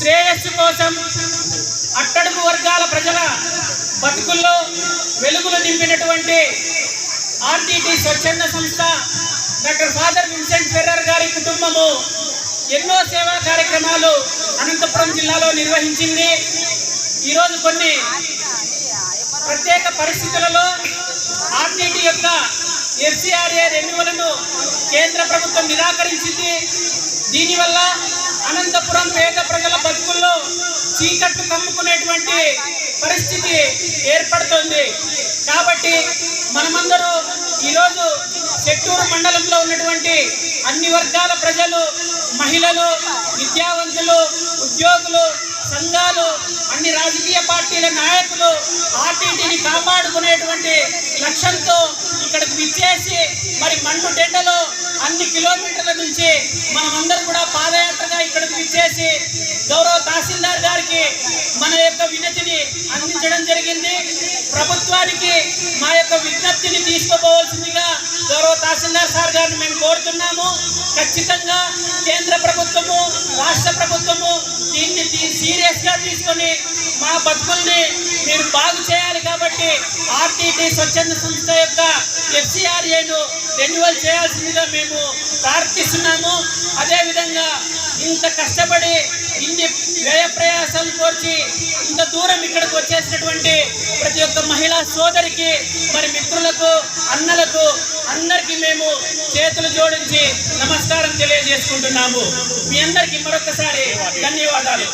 శ్రేయస్సు కోసం అట్టడుగు వర్గాల ప్రజల బతుకుల్లో వెలుగులు నింపినటువంటి ఆర్టీటీ స్వచ్ఛంద సంస్థ డాక్టర్ ఫాదర్ విన్సెంట్ ఫెర్రర్ గారి కుటుంబము ఎన్నో సేవా కార్యక్రమాలు అనంతపురం జిల్లాలో నిర్వహించింది. ఈరోజు కొన్ని ప్రత్యేక పరిస్థితులలో ఆర్టీటీ యొక్క ఎఫ్సిఆర్ఏ రెన్యువల్ను కేంద్ర ప్రభుత్వం నిరాకరించింది. దీనివల్ల అనంతపురం పేద ప్రజల బతుకుల్లో చీకట్టు కమ్ముకునేటువంటి పరిస్థితి ఏర్పడుతోంది. కాబట్టి మనమందరూ ఈరోజు చెట్టూరు మండలంలో ఉన్నటువంటి అన్ని వర్గాల ప్రజలు మహిళలు విద్యావంతులు ఉద్యోగులు సంఘాలు అన్ని రాజకీయ పార్టీల నాయకులు ఆర్టీటీని కాపాడుకునేటువంటి లక్ష్యంతో ఇక్కడికి విచ్చేసి మరి మండు టెండలో అన్ని కిలోమీటర్ల నుంచి మనమందరం కూడా పాదయాత్రగా కేసీఆర్ గారికి మన యొక్క వినతిని అందించడం జరిగింది. ప్రభుత్వానికి మా యొక్క విజ్ఞప్తిని తీసుకుపోవాల్సిందిగా గౌరవ తహసీల్దార్ సార్ గారిని మేము కోరుతున్నాము. ఖచ్చితంగా కేంద్ర ప్రభుత్వము రాష్ట్ర ప్రభుత్వము దీన్ని సీరియస్గా తీసుకొని మా బతుకుల్ని మీరు బాగు చేయాలి కాబట్టి ఆర్టీటీ స్వచ్ఛంద సంస్థ యొక్క ఎఫ్సిఆర్ఏను రెన్యువల్ చేయాల్సిందిగా మేము ప్రార్థిస్తున్నాము. అదేవిధంగా ఇంత కష్టపడి ఇన్ని వ్యయ ప్రయాసాలు కోర్చి ఇంత దూరం ఇక్కడికి వచ్చేసినటువంటి ప్రతి ఒక్క మహిళా సోదరికి మరి మిత్రులకు అన్నలకు అందరికీ మేము చేతులు జోడించి నమస్కారం తెలియజేసుకుంటున్నాము. మీ అందరికీ మరొకసారి ధన్యవాదాలు.